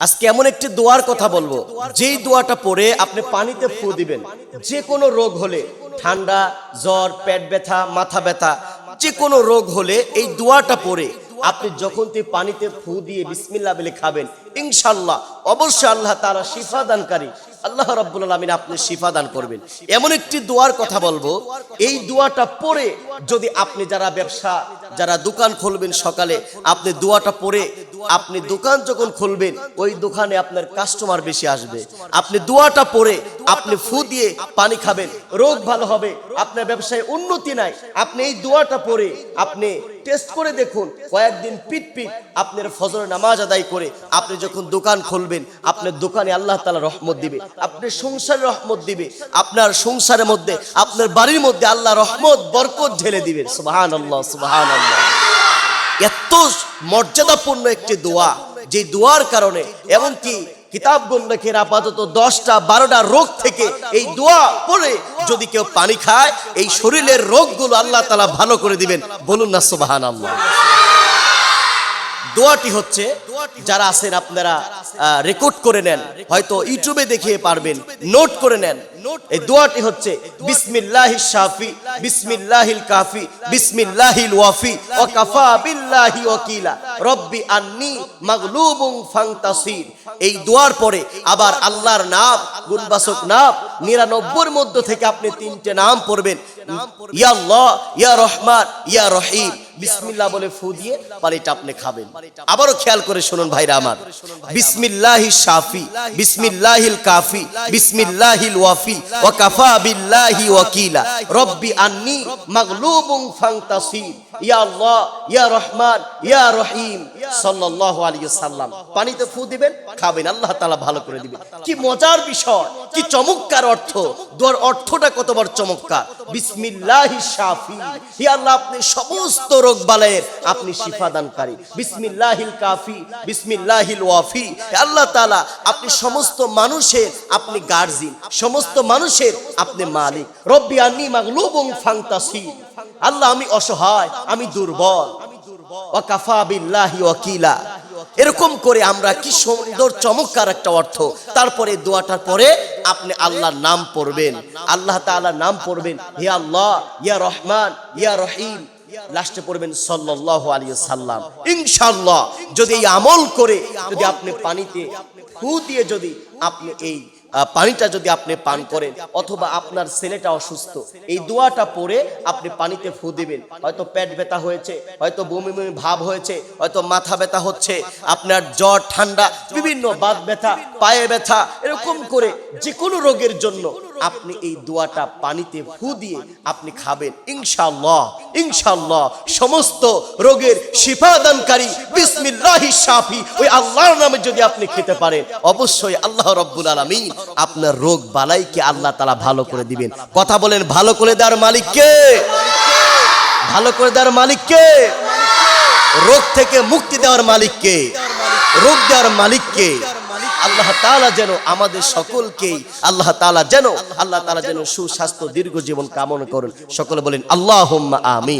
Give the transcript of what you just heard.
আজকে এমন একটি দোয়ার কথা বলব। যেই দোয়াটা পড়ে আপনি পানিতে ফু দিবেন। যে কোনো রোগ হলে, ঠান্ডা, জ্বর, পেট ব্যথা, মাথা ব্যথা যে কোনো রোগ হলে এই দোয়াটা পড়ে আপনি যখন তুই পানিতে ফু দিয়ে বিসমিল্লা বলে খাবেন ইনশাল্লাহ অবশ্যই আল্লাহ তারা শিফা দানকারী। আল্লাহ রাব্বুল আলামিন আপনি শিফা দান করবেন। এমন একটি দোয়ার কথা বলব, এই দোয়াটা পড়ে যদি আপনি যারা ব্যবসা যারা দোকান খুলবেন সকালে, আপনি দোয়াটা পড়ে আপনি দোকান যখন খুলবেন, ওই দোকানে আপনার কাস্টমার বেশি আসবে। আপনি দোয়াটা পড়ে আপনি ফু দিয়ে পানি খাবেন, রোগ ভালো হবে, আপনার ব্যবসায় উন্নতি নাই। আপনি এই দোয়াটা পড়ে আপনি টেস্ট করে দেখুন, কয়েকদিন পিট পিট আপনার ফজর নামাজ আদায় করে, আপনি যখন দোকান খুলবেন, আপনার দোকানে আল্লাহ তালা রহমত দিবে, আপনার সংসারে রহমত দিবে, আপনার সংসারের মধ্যে, আপনার বাড়ির মধ্যে আল্লাহ রহমত, বরকত ঢেলে দিবেন সুবাহান আল্লাহ সুবাহান এত মর্যাদাপূর্ণ একটি দোয়া, যে দোয়ার কারণে, এমনকি কিতাব লেখের আপাতত দশটা, বারোটা রোগ থেকে এই দোয়া পড়ে যদি কেউ পানি খায়, এই শরীরের রোগগুলো আল্লাহ তালা ভালো করে দিবেন। বলুন না সোবাহান আল্লাহ দোয়াটি হচ্ছে, যারা আছেন আপনারা রেকর্ড করে নেন, হয়তো ইউটিউবে দেখিয়ে পারবেন নোট করে নেন। এই দোয়াটি হচ্ছে, বিসমিল্লাহি শাফি, বিসমিল্লাহিল কাফি, বিসমিল্লাহিল ওয়াফি ওয়া কাফা বিল্লাহি ওয়াকিলা, রব্বি আন্নি মাগলুবুন ফান্তাসির। এই দোয়ার পরে আবার আল্লাহর নাম, গুণবাচক নাম, নিরানব্বইয়ের মধ্য থেকে আপনি তিনটে নাম পড়বেন। ইয়া আল্লাহ, ইয়া রহমান, ইয়া রহিম। বিসমিল্লাহ বলে ফু দিয়ে পানিটা আপনি খাবেন। আবারও খেয়াল করে শুনুন ভাইরা আমার। বিসমিল্লাহি শাফি, বিসমিল্লাহিল কাফি, বিসমিল্লাহিল ওয়াফি, ওয়া কাফা বিল্লাহি ওয়াকিলা। রব্বি আন্নি মাগলুবুন ফান্তাসির ইয়া আল্লাহ, ইয়া রহমান, ইয়া রহিম। সাল্লাল্লাহু আলাইহি সাল্লাম। পানিতে ফু দিবেন খাবেন আল্লাহ তাআলা ভালো করে দিবেন। কি মজার বিষয় কি চমৎকার অর্থ। দোয়ার অর্থটা কত বড় চমৎকার। বিসমিল্লাহি শাফি। হে আল্লাহ আপনি সমস্ত রোগ বালায়ের আপনি শিফা দানকারী। বিসমিল্লাহিল কাফি বিসমিল্লাহিল ওয়াফি। হে আল্লাহ তাআলা আপনি সমস্ত মানুষের আপনি গার্জিন সমস্ত মানুষের আপনি মালিক। রব্বি আন্নি মাগলুবুন ফান্তাসির। আল্লাহ আমি অসহায় আমি দুর্বল। এরকম করে আমরা কি সুন্দর, চমৎকার একটা অর্থ। তারপরে দোয়াটার পরে আপনি আল্লাহর নাম পড়বেন। আল্লাহ তাআলার নাম পড়বেন, হে আল্লাহ, ইয়া রহমান, ইয়া রহিম। লাস্টে পড়বেন সাল্লাল্লাহু আলাইহি সাল্লাম ইনশাআল্লাহ, যদি এই আমল করে, যদি আপনি পানিতে ফু দিয়ে যদি আপনি এই পানিটা যদি আপনি পান করেন অথবা আপনার ছেলেটা অসুস্থ, এই দোয়াটা পরে আপনি পানিতে ফু দিবেন। হয়তো পেট ব্যথা হয়েছে, হয়তো বমি বমি ভাব হয়েছে, হয়তো মাথা ব্যথা হচ্ছে, আপনার জ্বর, ঠান্ডা, বিভিন্ন বাত ব্যথা, পায়ে ব্যথা, এরকম করে যে কোনো রোগের জন্য আপনি এই দোয়াটা পানিতে ফু দিয়ে আপনি খাবেন। ইনশাআল্লাহ ইনশাআল্লাহ। সমস্ত রোগের শিফা দানকারী বিসমিল্লাহি শাফি ওই আল্লাহর নামে যদি আপনি খেতে পারেন অবশ্যই আল্লাহ রব্বুল আলামিন আপনার রোগ বালাইকে আল্লাহ তাআলা ভালো করে দিবেন। কথা বলেন ভালো করে দেওয়ার মালিককে ভালো করে দেওয়ার মালিককে রোগ থেকে মুক্তি দেওয়ার মালিককে রোগ দেওয়ার মালিককে আল্লাহ তালা যেন আমাদের সকলকেই, আল্লাহ তালা যেন, আল্লাহ তালা যেন সুস্বাস্থ্য, দীর্ঘ জীবন কামনা করেন। সকলে বলেন আল্লাহ আমিন।